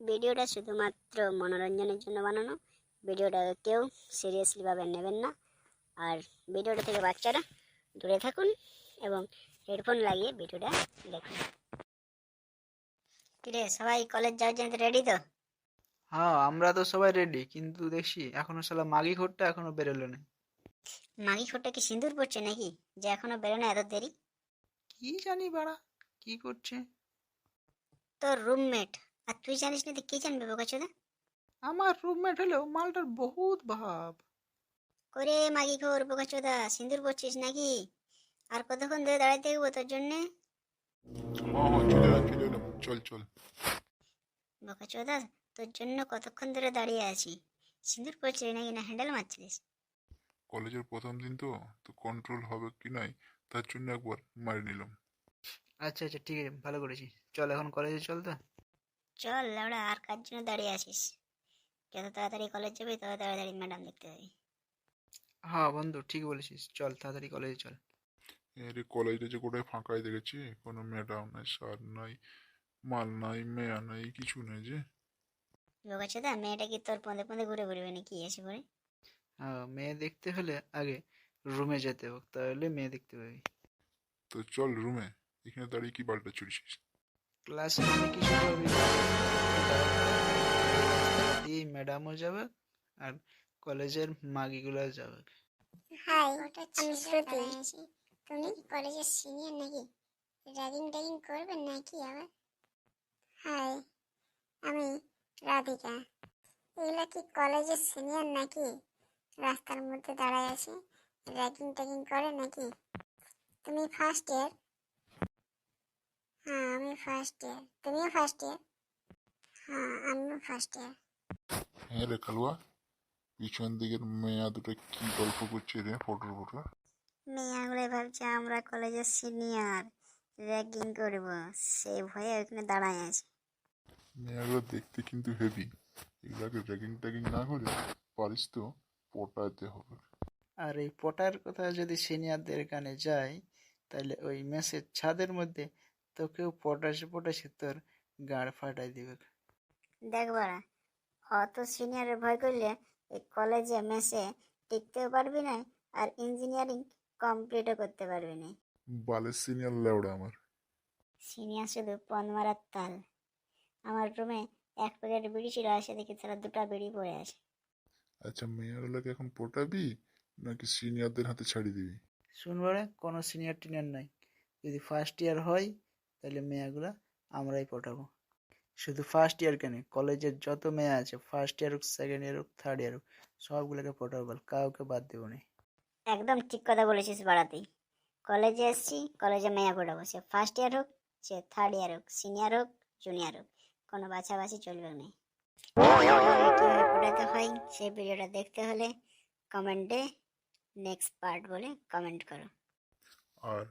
ভিডিওটা শুধুমাত্র মনোরঞ্জনের জন্য বানানো। ভিডিওটা কেউ সিরিয়াসলিভাবে নেবেন না। আর ভিডিওটা থেকে বাচ্চারা দূরে থাকুন এবং হেডফোন লাগিয়ে ভিডিওটা দেখুন। কিরে সবাই কলেজ যাওয়ার জন্য রেডি তো? হ্যাঁ আমরা তো সবাই রেডি কিন্তু দেখছি এখনও শালা মাগি ঘরটা এখনও বেরোলো না। মাগি খোটটা কি সিঁদুর পড়ছে নাকি? যে এখনও বেরোনো এত দেরি? কি জানি বাড়া কি করছে? তোর রুমমেট আর তুই জানিস না তুই কি জানবে বোকাচোদা আমার রুমমেট হলেও মালটার বহুত ভাব। করে মাগি খোর বোকাচোদা সিঁদুর পড়ছিস নাকি? আর কতক্ষণ ধরে দাঁড়াইতে থাকব তোর জন্যে? চল চল বোকাচোদা তোর জন্য কতক্ষণ ধরে দাঁড়িয়ে আছি? সিঁদুর পড়ছিলি নাকি না হ্যান্ডেল মারছিলিস? কলেজের প্রথম দিন তো তো কন্ট্রোল হবে কি নাই তার জন্য একবার মারি নিলাম। আচ্ছা আচ্ছা ঠিক আছে ভালো করেছি চল এখন কলেজে চল তো। চল লাউড়া আর কার জন্য দাঁড়িয়ে আছিস? যত তাড়াতাড়ি কলেজ যাবি তত তাড়াতাড়ি ম্যাডাম দেখতে পাবি হ্যাঁ বন্ধু ঠিক বলেছিস। চল তাড়াতাড়ি কলেজে চল। এর কলেজটা যে কোটায় ফাঁকাই দেখেছি? কোনো ম্যাডাম নাই স্যার নাই মাল নাই মেয়া নাই কিছু নেই যে। বোকাচোদা মেয়েটা কি তোর পদে পদে ঘুরে ঘুরবে নাকি এসে পড়ে? হ্যাঁ মেয়ে দেখতে হলে আগে রুমে যেতে হোক তাহলে মেয়ে দেখতে পাবি। তো চল রুমে এখানে দাঁড়িয়ে কি বালটা চুরিছিস ক্লাসে মানে কি শুরু ম্যাডামও যাবে আর কলেজের মাগিগুলো যাবে। হাই আমি শ্রুতি। তুমি কি কলেজের সিনিয়র নাকি? র্যাগিং ট্যাগিং করবেন নাকি আবার? হাই আমি রাধিকা। এগুলা কি কলেজের সিনিয়র নাকি? রাস্তার মধ্যে দাঁড়ায় আছে র্যাগিং ট্যাগিং করে নাকি? তুমি ফার্স্ট ইয়ার হ্যাঁ আমি ফার্স্ট ইয়ার তুমিও ফার্স্ট ইয়ার হ্যাঁ আমিও ফার্স্ট ইয়ার হ্যাঁ রে কালুয়া পিছন দিকের মেয়া দুটো কি গল্প করছে রে ফটোর ফটো? মেয়েগুলো ভাবছে আমরা কলেজের সিনিয়র র্যাগিং করব সেই ভয়ে ওখানে দাঁড়ায় আছে। মেয়াগুলো দেখতে কিন্তু হেভি এগুলাকে র্যাগিং ট্যাগিং না করে পারিস তো পটাতে হবে। আর এই পটার কথা যদি সিনিয়রদের কানে যায় তাহলে ওই মেসের ছাদের মধ্যে তোকেও পটাশে পটাশে তোর গাড় ফাটাই দিবে। দেখ বাড়া অত সিনিয়রের ভয় করলে এই কলেজে মেসে টিকতেও পারবি না আর ইঞ্জিনিয়ারিং কমপ্লিটও করতে পারবি না। বালের সিনিয়র লেওড়া আমার। সিনিয়র শুধু পন মারার তাল। আমার রুমে এক প্যাকেট বিড়ি ছিল এসে দেখি তারা দুটো বিড়ি পড়ে আছে। আচ্ছা মেয়াগুলোকে এখন পটাবি নাকি সিনিয়রদের হাতে ছাড়িয়ে দিবি? শুনবারে কোনো সিনিয়র টিনিয়র নাই। যদি ফার্স্ট ইয়ার হয় তাহলে মেয়েগুলা আমরাই পটাবো। শুধু ফার্স্ট ইয়ার কেন কলেজের যত মেয়ে আছে ফার্স্ট ইয়ার হোক সেকেন্ড ইয়ার হোক থার্ড ইয়ার হোক সবগুলোকে পটাবো বল কাউকে বাদ দেবো না। একদম ঠিক কথা বলেছিস বাড়াতেই কলেজে এসছি কলেজে মেয়া পড়াবো সে ফার্স্ট ইয়ার হোক সে থার্ড ইয়ার হোক সিনিয়র হোক জুনিয়র হোক কোনো বাছাবাছি চলবে না। কীভাবে পড়াতে হয় সেই ভিডিওটা দেখতে হলে কমেন্টে নেক্সট পার্ট বলে কমেন্ট করো। আর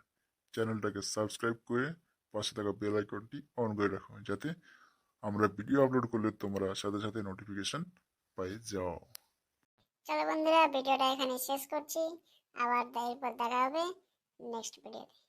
চ্যানেলটাকে সাবস্ক্রাইব করে পাশে থাকা বেল আইকনটি অন করে রাখো যাতে আমরা ভিডিও আপলোড করলে তোমরা সাথে সাথে নোটিফিকেশন পাই যাও। চলো বন্ধুরা ভিডিওটা এখানে শেষ করছি। আবার দেখা হবে। নেক্সট ভিডিওতে